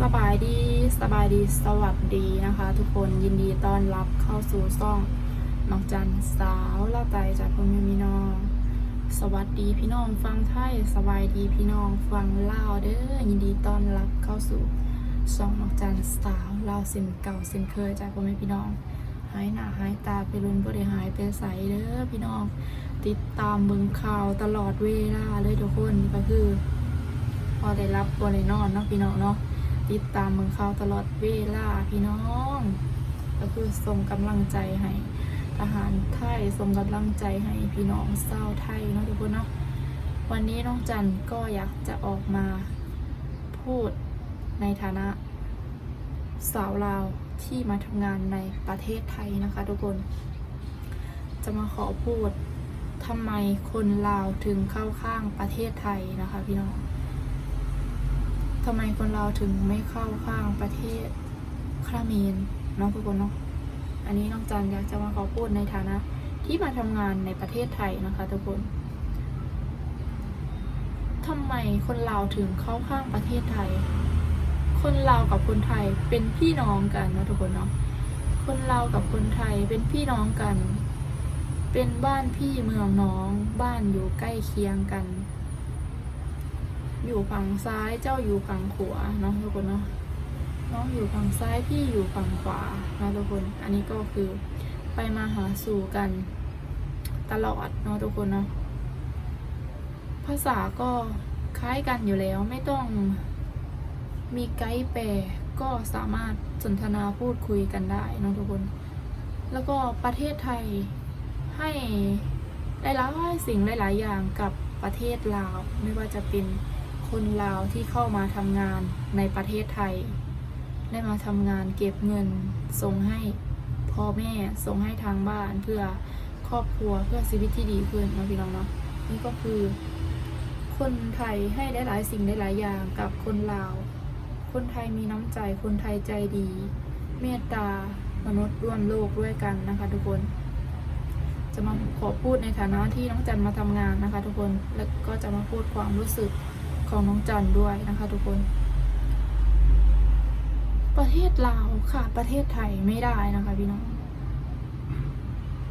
สบายดีสบายดีสวัสดีนะคะ ทุกคนยินดีต้อนรับเข้าสู่ซ่องน้องจันสาวลาไตจากพ่อแม่พี่น้อง สวัสดีพี่น้องฟังไทยสบายดีพี่น้องฟังลาวเด้อยินดีต้อนรับเข้าสู่ซ่องน้องจันสาวลาวเส้นเก่าเส้นเคยจากพม่พี่น้องหายหน้าหายตาไปรุนบ่ได้หายไปใสเด้อพี่น้อง ติดตามเบิ่งข่าวตลอดเวลาเลยทุกคนก็คือ พอได้รับบ่ได้นอนเนาะพี่น้องเนาะ ติดตามเมืองข่าตลอดเวลาพี่น้อง ก็คือส่งกำลังใจให้ทหารไทยส่งกำลังใจให้พี่น้องเศร้าวไทยเนาะทุกคนเนาะวันนี้น้องจันก็อยากจะออกมาพูดในฐานะ สาวลาวที่มาทำงานในประเทศไทยนะคะ ทุกคน จะมาขอพูดทำไมคนลาวถึงเข้าข้างประเทศไทยนะคะ พี่น้อง ทำไมคนเราถึงไม่เข้าข้างประเทศคราเมนเนาะทุกคนเนาะอันนี้น้องจันอยากจะมาขอพูดในฐานะ ที่มาทำงานในประเทศไทยนะคะ ทุกคนทำไมคนลาวถึงเข้าข้างประเทศไทย คนลาวกับคนไทยเป็นพี่น้องกันนะทุกคนเนาะ คนลาวกับคนไทยเป็นพี่น้องกัน เป็นบ้านพี่เมืองน้อง บ้านอยู่ใกล้เคียงกัน อยู่ฝั่งซ้ายเจ้าอยู่ฝั่งขวาเนาะทุกคนเนาะน้องอยู่ฝั่งซ้ายพี่อยู่ฝั่งขวานะทุกคน อันนี้ก็คือไปมาหาสู่กันตลอดเนาะทุกคนเนาะภาษาก็คล้ายกันอยู่แล้วไม่ต้องมีไกด์แปลก็สามารถสนทนาพูดคุยกันได้เนาะทุกคน แล้วก็ประเทศไทยให้ได้หลายๆสิ่งหลาย ๆ อย่างกับประเทศลาว ไม่ว่าจะเป็น คนลาวที่เข้ามาทำงานในประเทศไทย ได้มาทำงานเก็บเงินส่งให้พ่อแม่ส่งให้ทางบ้านเพื่อครอบครัวเพื่อชีวิตที่ดีขึ้นเนาะพี่น้องเนาะนี่ก็คือ คนไทยให้ได้หลายสิ่งได้หลายอย่างกับคนลาว คนไทยมีน้ำใจคนไทยใจดี เมตตามนุษย์ร่วมโลกด้วยกันนะคะทุกคนจะมาขอพูดในฐานะที่น้องจันมาทำงานนะคะทุกคน แล้วก็จะมาพูดความรู้สึก ของน้องจันด้วยนะคะ ทุกคน ประเทศลาวค่ะ ประเทศไทยไม่ได้นะคะพี่น้อง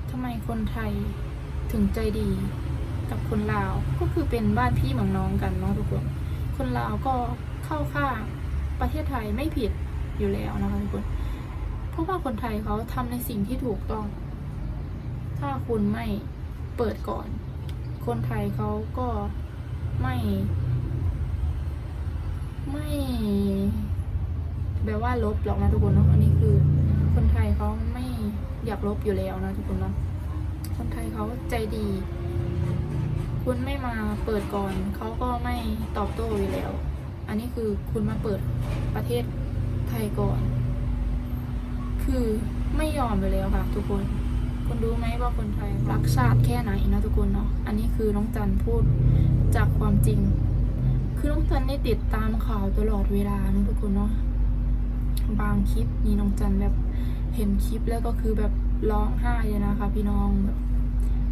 ทำไมคนไทยถึงใจดีกับคนลาวก็คือเป็นบ้านพี่เมืองน้องกันเนาะทุกคน คนลาวก็เข้าข้างประเทศไทยไม่ผิดอยู่แล้วนะคะทุกคน เพราะว่าคนไทยเขาทำในสิ่งที่ถูกต้อง ถ้าคุณไม่เปิดก่อน คนไทยเขาก็ไม่ ไม่แบบว่าลบหรอกนะทุกคนเนาะอันนี้คือ คนไทยเขาไม่อยากลบอยู่แล้วนะทุกคนเนาะคนไทยเขาใจดี คุณไม่มาเปิดก่อน เขาก็ไม่ตอบโต้อยู่แล้ว อันนี้คือคุณมาเปิดประเทศไทยก่อน คือไม่ยอมไปแล้วค่ะ ทุกคนคุณรู้ไหมว่าคนไทยรักชาติแค่ไหนนะทุกคนเนาะ อันนี้คือน้องจันพูดจากความจริง คือน้องจันได้ติดตามข่าวตลอดเวลานะทุกคนเนาะบางคลิปนี่น้องจันแบบเห็นคลิปแล้วก็คือแบบร้องไห้เลยนะคะ พี่น้องแบบ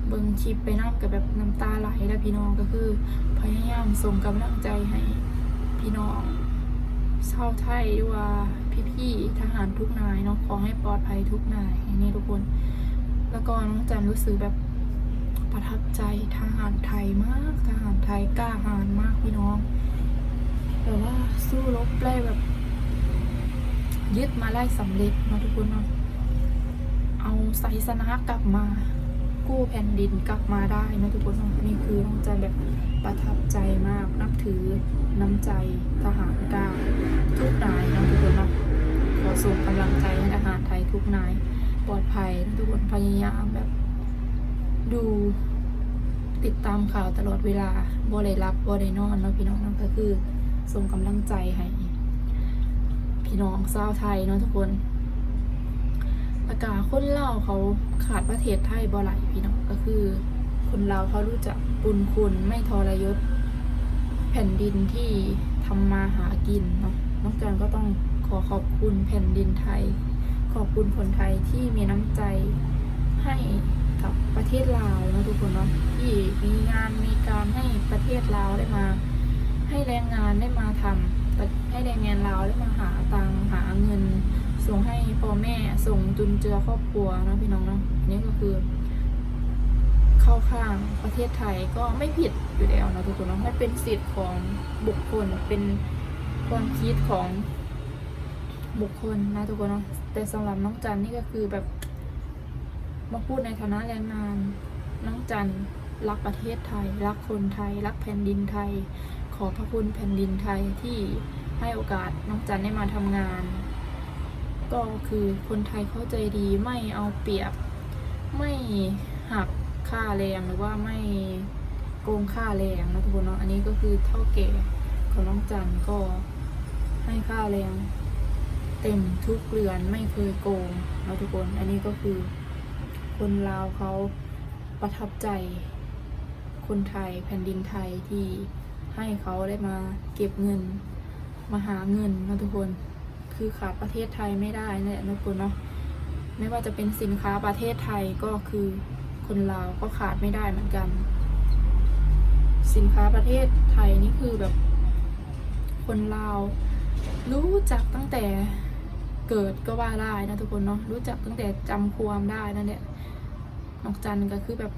เบิ่งคลิปไปน้ำกับแบบน้ำตาไหลแล้วพี่น้องก็คือพยายามส่งกำลังใจให้พี่น้องชาวไทยด้วยว่าพี่ๆทหารทุกนายเนาะขอให้ปลอดภัยทุกนายอย่างนี้ทุกคน แล้วก็น้องจันรู้สึกแบบประทับใจารไทยมากทหารไทยกล้าหาญมากพี่น้องแบบว่าสู้รบได้แบบ ยึดมาได้สำเร็จนาะทุกคนเนาะเอาไซสนะกลับมา กู้แผ่นดินกลับมาได้นาะทุกคนเนาะนี่คือน้องจันแบบประทับใจมากนับถือน้ำใจทหารกล้าทุกนายนาะทุกคนเนาะขอส่งกำลังใจให้ทหารไทยทุกนาย ปลอดภัยนะทุกคนพยายามแบบดู ติดตามข่าวตลอดเวลาบ่ได้รับบ่ได้นอนเนาะพี่น้องนั่นก็คือส่งกำลังใจให้พี่น้องชาวไทยเนาะทุกคนประกาศคนเล่าเขาขาดประเทศไทยบ่ไหลพี่น้องก็คือ คนลาเขารู้จักบุญคุณไม่ทรยศ แผ่นดินที่ทำมาหากินเนาะน้องจันก็ต้องขอขอบคุณแผ่นดินไทย ขอบคุณคนไทยที่มีน้ำใจให้ กับประเทศลาวนะทุกคนเนาะที่มีงานมีการให้ประเทศลาวได้มา ให้แรงงานได้มาทำให้แรงงานลาวได้มาหาตังหาเงิน ส่งให้พ่อแม่ส่งจุนเจือครอบครัวนะพี่น้องเนาะนนี้ก็คือ เข้าข้างประเทศไทยก็ไม่ผิดอยู่แล้วนะทุกคนเนาะมันเป็นสิทธิ์ของบุคคลเป็นความคิดของบุคคลนะทุกคนเนาะแต่สำหรับน้องจันนี่ก็คือแบบ มาพูดในฐานะแรงงานน้องจันรักประเทศไทย รักคนไทย รักแผ่นดินไทย ขอพระคุณแผ่นดินไทยที่ให้โอกาสน้องจันได้มาทำงาน ก็คือคนไทยเข้าใจดีไม่เอาเปรียบ ไม่หักค่าแรงหรือว่าไม่โกงค่าแรงนะทุกคนเนาะอันนี้ก็คือเท่าแก่ของน้องจันก็ให้ค่าแรงเต็มทุกเรือนไม่เคยโกงนะทุกคน อันนี้ก็คือ คนลาวเขาประทับใจ คนไทยแผ่นดินไทยที่ให้เขาได้มาเก็บเงิน มาหาเงินนะทุกคนคือขาดประเทศไทยไม่ได้เนี่ยนะทุกคนเนาะไม่ว่าจะเป็นสินค้าประเทศไทยก็คือคนลาวก็ขาดไม่ได้เหมือนกัน สินค้าประเทศไทยนี่คือแบบ คนลาว รู้จักตั้งแต่เกิดก็ว่าได้นะทุกคนเนาะรู้จักตั้งแต่จำความได้นั่นแหละ นอกจันก็คือแบบ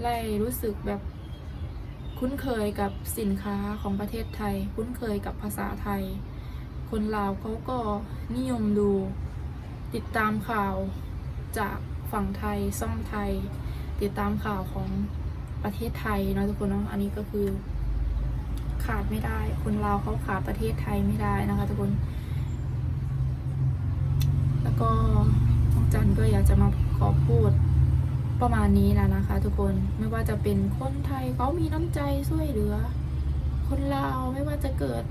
ไล่รู้สึกแบบคุ้นเคยกับสินค้าของประเทศไทย คุ้นเคยกับภาษาไทย คนลาวเขาก็นิยมดูติดตามข่าวจากฝั่งไทยซ่องไทย ติดตามข่าวของประเทศไทยเนาะทุกคนเนาะอันนี้ก็คือ ขาดไม่ได้ คนลาวเขาขาดประเทศไทยไม่ได้นะคะทุกคน แล้วก็น้องจันก็อยากจะมาขอพูด ประมาณนี้แล้วนะคะ ทุกคนไม่ว่าจะเป็นคนไทยเขามีน้ำใจช่วยเหลือ คนลาวไม่ว่าจะเกิด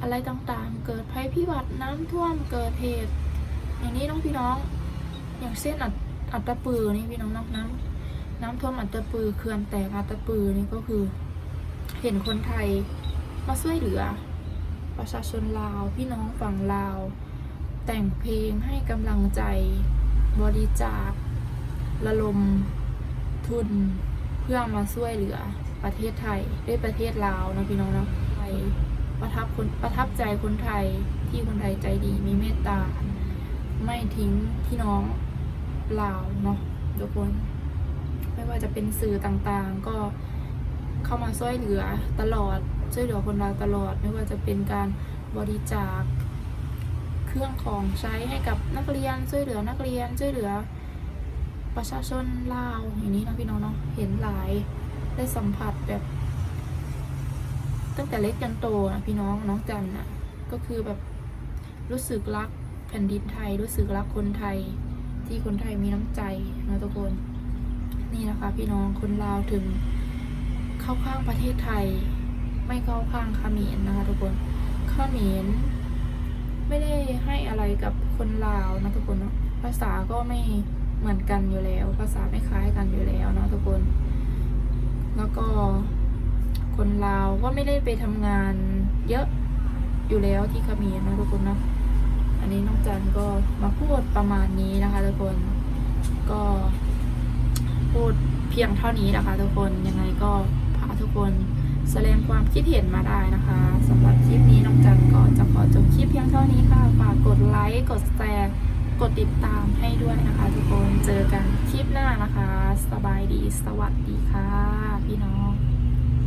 อะไรต่างๆ เกิดภัยพิบัติน้ำท่วมเกิดเหตุอย่างนี้น้องพี่น้อง อย่างเส้นอัดอัตตปือนี่พี่น้องน้องน้ำน้ำท่วมอัตตปือเขื่อนแตกอัตตปือนี่ก็คือ เห็นคนไทยมาช่วยเหลือ ประชาชนลาวพี่น้องฝั่งลาว แต่งเพลงให้กำลังใจบริจาค ระลมทุนเพื่อมาช่วยเหลือประเทศไทยด้วยประเทศลาวนะพี่น้องนะไทยประทับคนประทับใจคนไทยที่คนไทยใจดีมีเมตตา ไม่ทิ้งพี่น้องลาวเนาะทุกคน ไม่ว่าจะเป็นสื่อต่างๆ ก็เข้ามาช่วยเหลือตลอดช่วยเหลือคนลาวตลอด ไม่ว่าจะเป็นการบริจาคเครื่องของใช้ให้กับนักเรียนช่วยเหลือนักเรียนช่วยเหลือ ประชาชนลาวอย่างนี้นะพี่น้องเนาะเห็นหลายได้สัมผัสแบบ ตั้งแต่เล็กจนโตนะพี่น้องน้องจันน่ะก็คือแบบรู้สึกรักแผ่นดินไทย รู้สึกรักคนไทย ที่คนไทยมีน้ำใจนะทุกคน นี่นะคะ พี่น้องคนลาวถึงเข้าข้างประเทศไทย ไม่เข้าข้างเขมรนะคะทุกคนเขมรไม่ได้ให้อะไรกับคนลาวนะทุกคนเนาะภาษาก็ไม่ เหมือนกันอยู่แล้ว ภาษาไม่คล้ายกันอยู่แล้วเนาะทุกคน แล้วก็คนลาวก็ไม่ได้ไปทำงานเยอะอยู่แล้วที่เขมรนะทุกคนเนาะอันนี้น้องจันก็มาพูดประมาณนี้นะคะ ทุกคนก็พูดเพียงเท่านี้นะคะ ทุกคนยังไงก็พาทุกคนแสดงความคิดเห็นมาได้นะคะสำหรับคลิปนี้น้องจันก็จะขอจบคลิปเพียงเท่านี้ค่ะฝากกดไลค์กดแชร์ กดติดตามให้ด้วยนะคะทุกคน เจอกันคลิปหน้านะคะ สบายดี สวัสดีค่ะ พี่น้อง